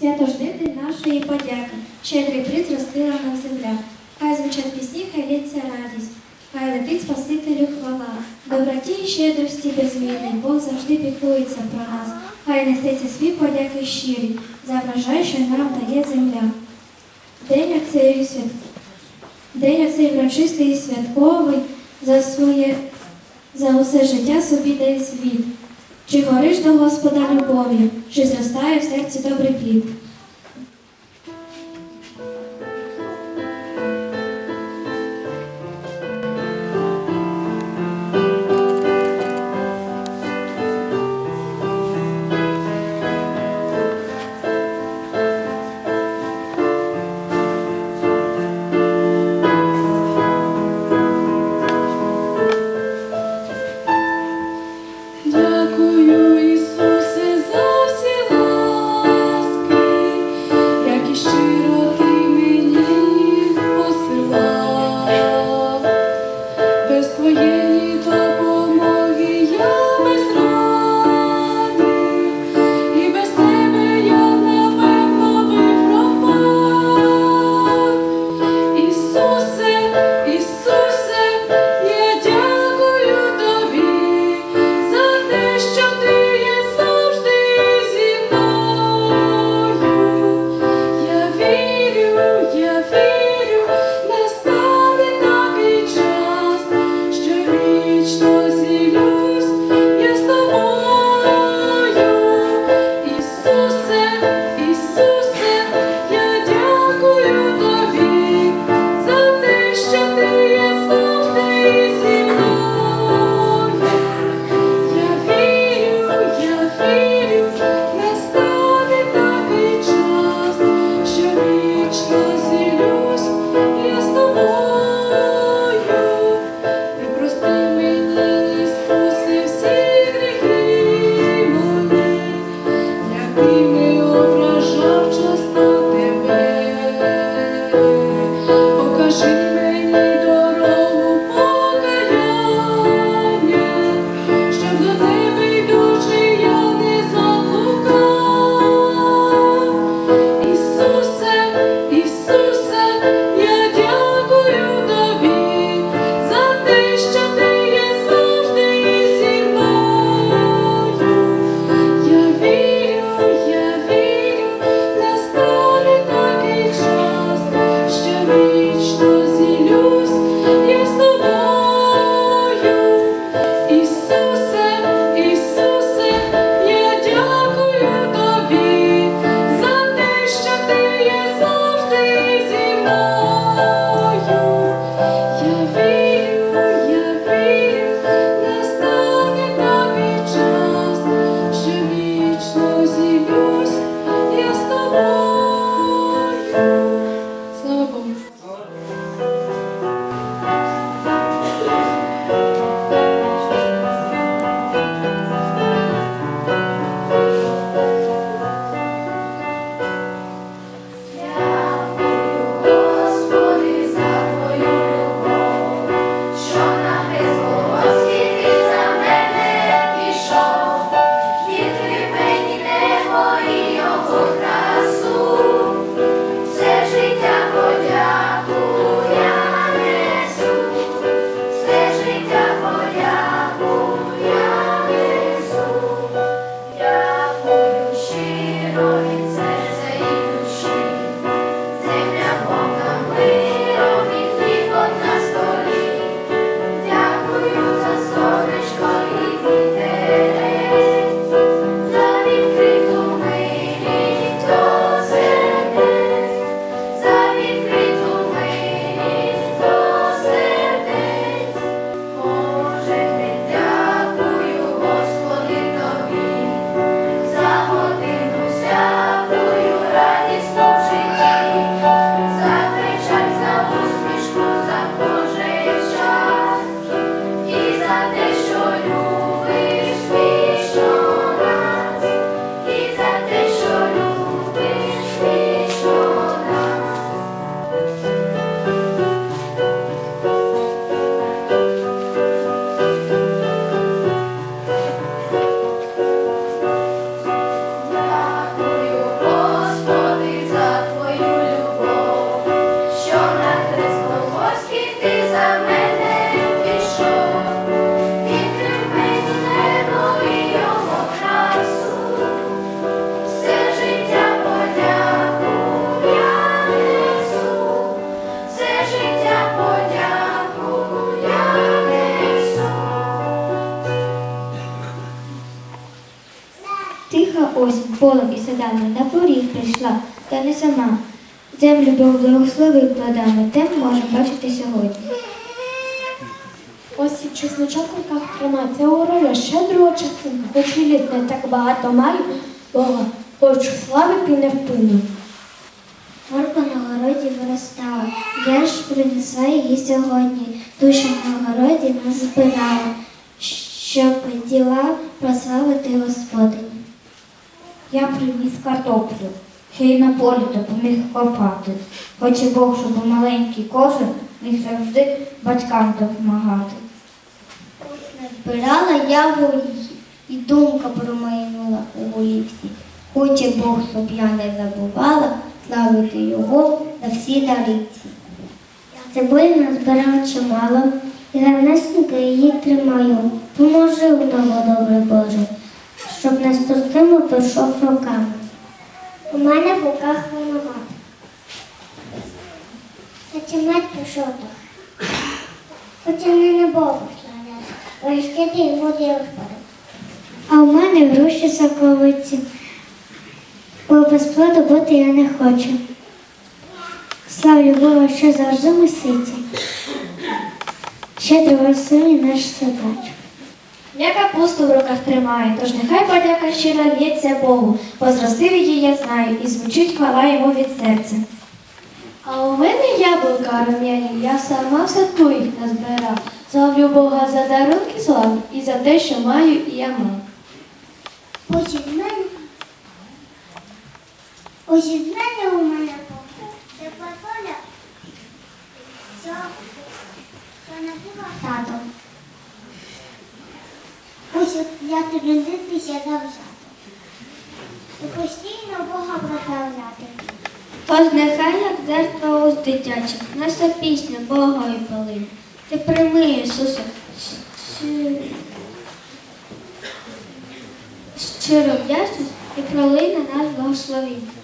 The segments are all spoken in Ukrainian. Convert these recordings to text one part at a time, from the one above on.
Свято жди день нашої подяки, щедрий приз розкрила нам земля. Хай звучать пісні, хай лється радість, хай летить Спасителю хвала. Доброті і щедрості безмірний, Бог завжди піклується про нас. Хай несеться свій подяки щирі, за врожай, що нам дає земля. День як свят... День як цей врочистий і святковий, за своє, за усе життя собі дає світ. Чи гориш до Господа любов'ю, чи зростає в серці добрий плід? Полем і садами на поріг прийшла, та не сама. Землю Бог благословив плодами, те можемо бачити сьогодні. Ось і чесночок в руках тримається урожай щедрого частинку, хоч і літ не так багато маю, Бога хочу славити невпинно. Горка на городі виростала, я ж принесла її сьогодні, душа на городі назбирала, щоб діла прославити Господині. Я приніс картоплю, ще й на полі допоміг копати. Хоче Бог, щоб маленький кожен міг завжди батькам допомагати. Збирала я горіхи, і думка промайнула у голівці. Хоче Бог, щоб я не забувала славити його на всі наріці. Цибулі назбирав чимало, і гарнесенько її тримаю. Поможи нього, добре Боже, щоб не з пустими руками. У мене в руках виноград. Та чи мать пішоток? Хоча не на Богу славляти, бо ще ти Господи. А у мене груші соковиці, бо без плоду бути я не хочу. Славлю Бога, що завжди мисиці. Щедро веселий наш садач. Я капусту в руках тримаю, тож нехай подяка щира лється Богу, бо зростив її я знаю, і звучить хвала йому від серця. А у мене яблука рум'яні, я сама в садку їх назбирав. Славлю Бога за дарунки славні і за те, що маю і я мав. Із мене у мене Бог. Це поля, що, що напівав тато. Ось я тобі дитися завзято. І постійно Бога прославляти. Тож нехай, як зеркало уст дитячих, наша пісня Бога і палим. Ти прийми, Ісусе, щиро вдячність і пролий на нас благословіння.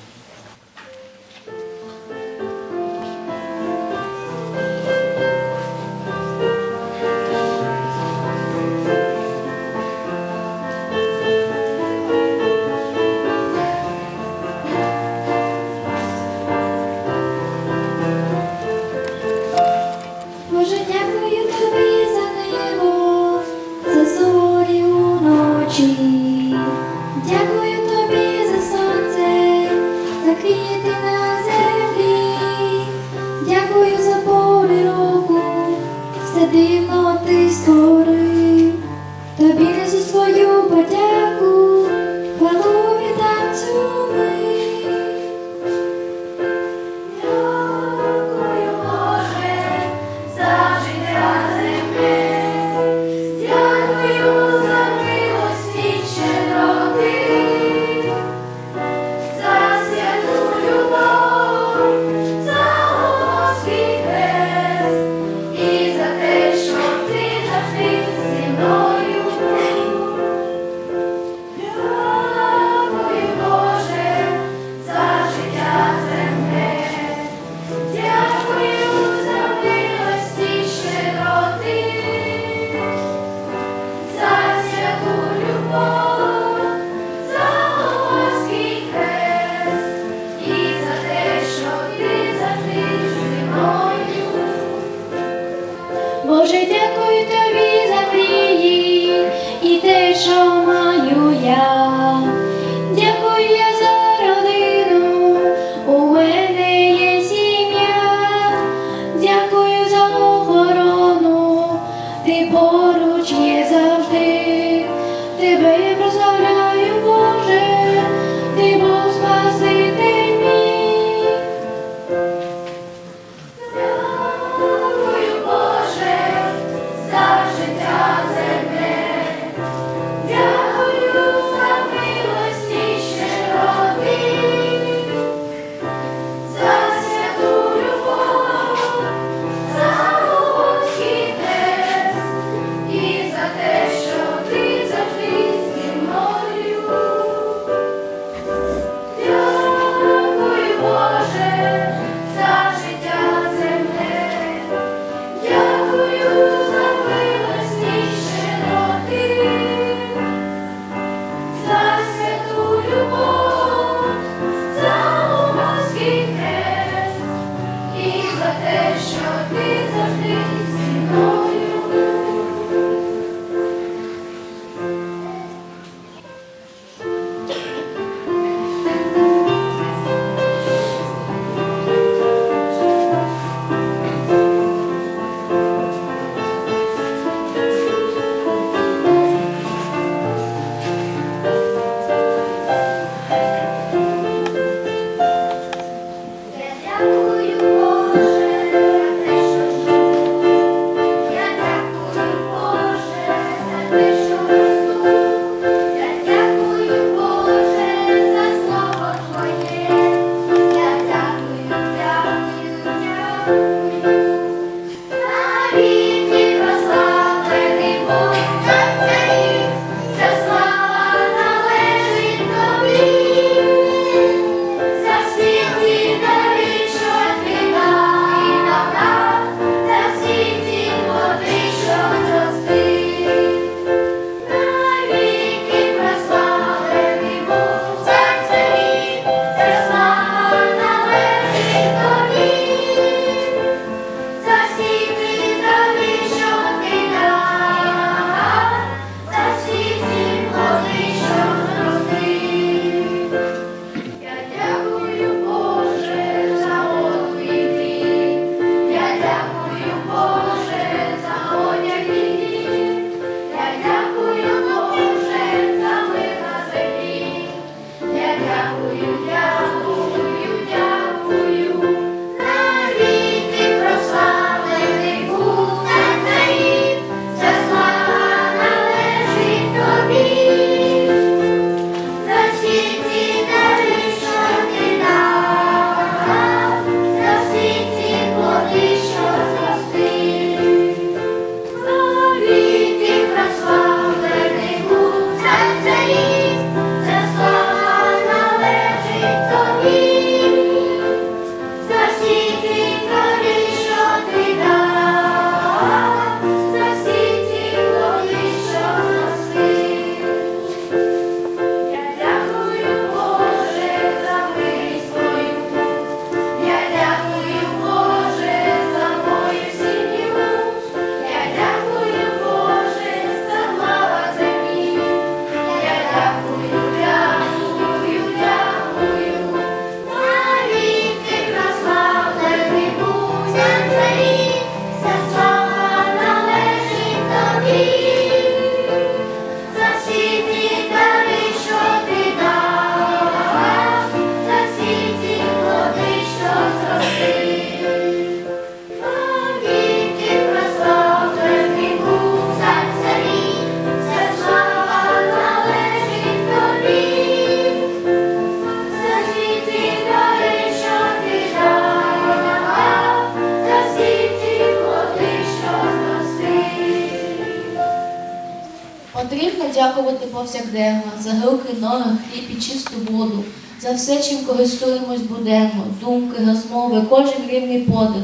Все, чим користуємось буденно, думки, розмови, кожен рівний подих.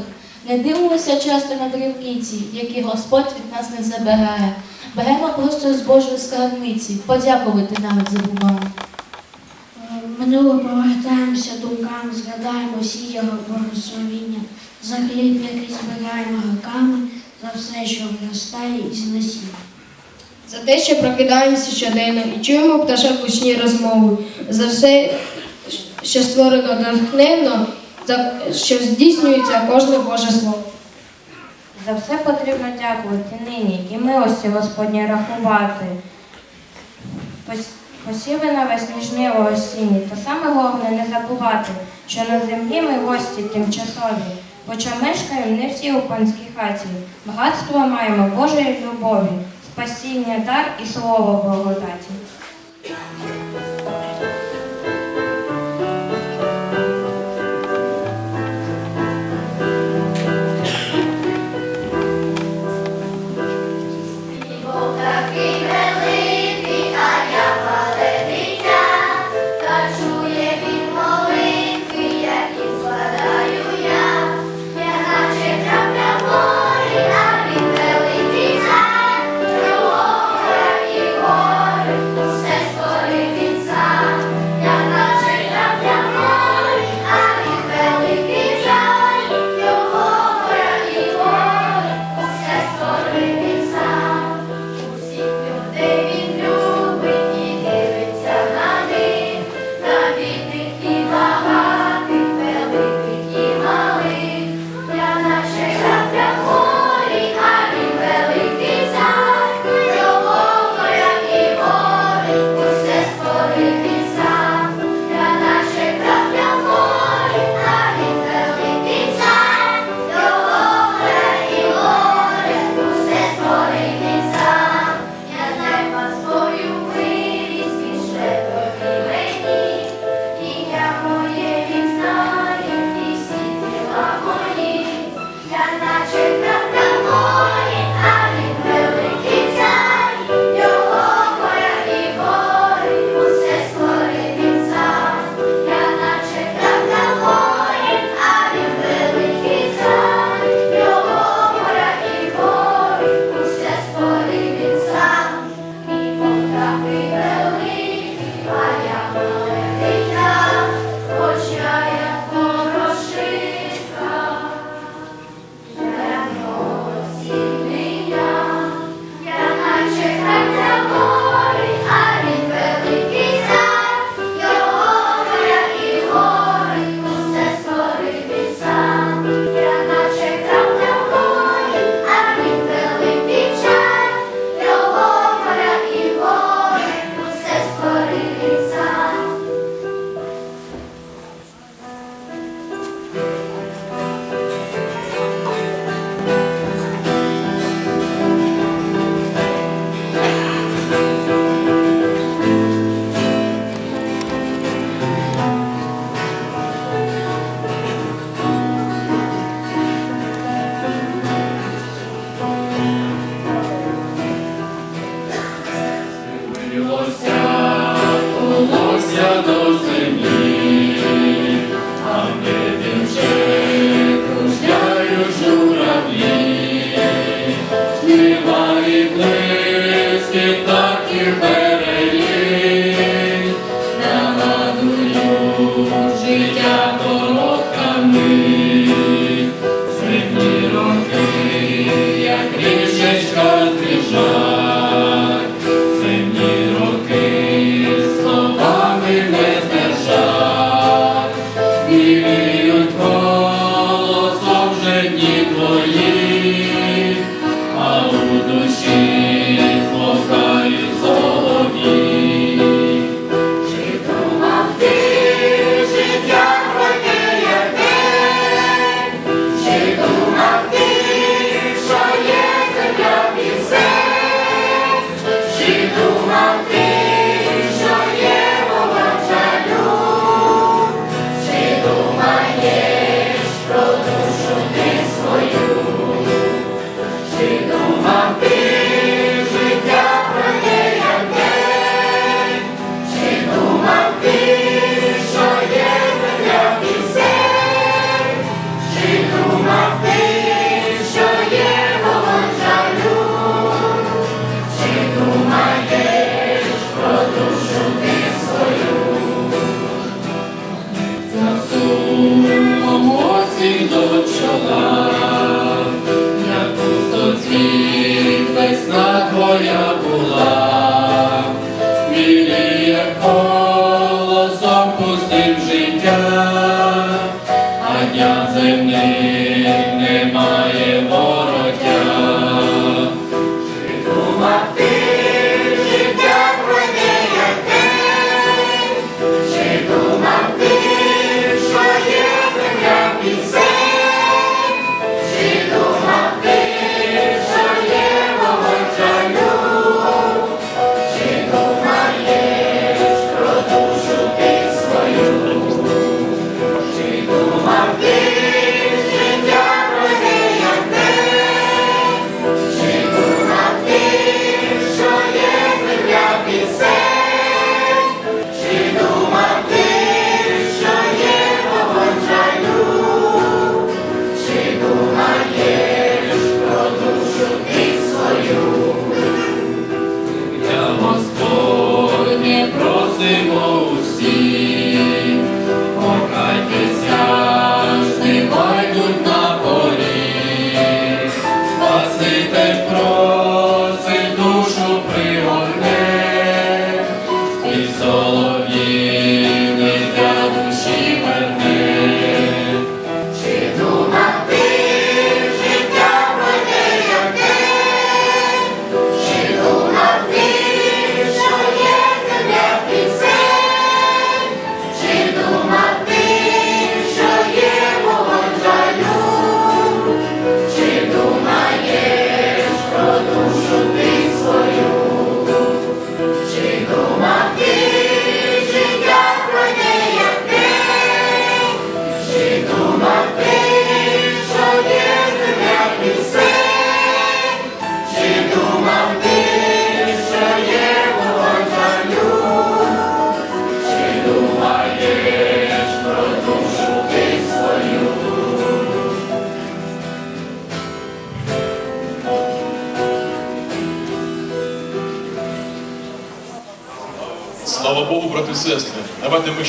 Не дивимося часто на дрібниці, які Господь від нас не забирає. Беремо просто з Божої скарбниці, подякувати навіть забуваємо. Минуло повертаємося думками, згадаємо всі його благословіння, за хліб, який збираємо роками, за все, що виростає із насіння. За те, що прокидаємося щоденно і чуємо пташок гучні розмови, за все, що створено натхненно, що здійснюється кожне Боже слово. За все потрібно дякувати нині і милості Господні рахувати. Пос- Посіви навесні жниво осінні, та саме головне не забувати, що на землі ми гості тимчасові, хоча мешкаємо не всі у панській хаті. Багатство маємо Божої любові, спасіння, дар і слово благодаті.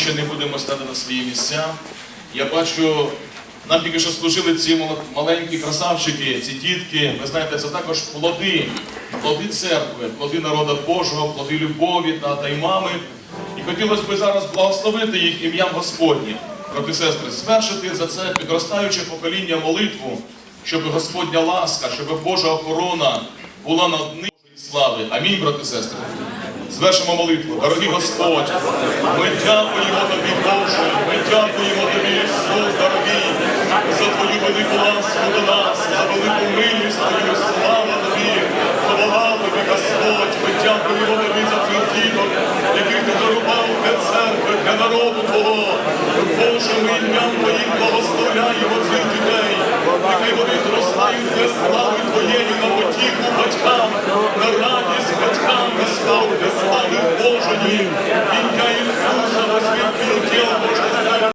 Ще не будемо стати на свої місця. Я бачу, нам тільки що служили ці маленькі красавчики, ці дітки. Ви знаєте, це також плоди, плоди церкви, плоди народу Божого, плоди любові, тата і мами. І хотілося б зараз благословити їх ім'ям Господнім. Брати сестри, звершити за це підростаюче покоління молитву, щоб Господня ласка, щоб Божа охорона була над ним слави. Амінь, брати сестри. Звершимо молитву. Дорогий Господь, ми дякуємо тобі, Боже, ми дякуємо тобі, Ісус, дорогий, за твою велику ласку до нас, за велику милість твою, слава тобі, хвала Господь, ми дякуємо тобі за цих діток, яких ти дарував для церкви, для народу Твого. Боже, ми ім'ям Твоїм благословляємо цих дітей, нехай вони зростають для слави Твоєї на потіху батькам, на радість батькам, Господь, для слави Божої, ім'я Ісуса, на світлі тіло Боже.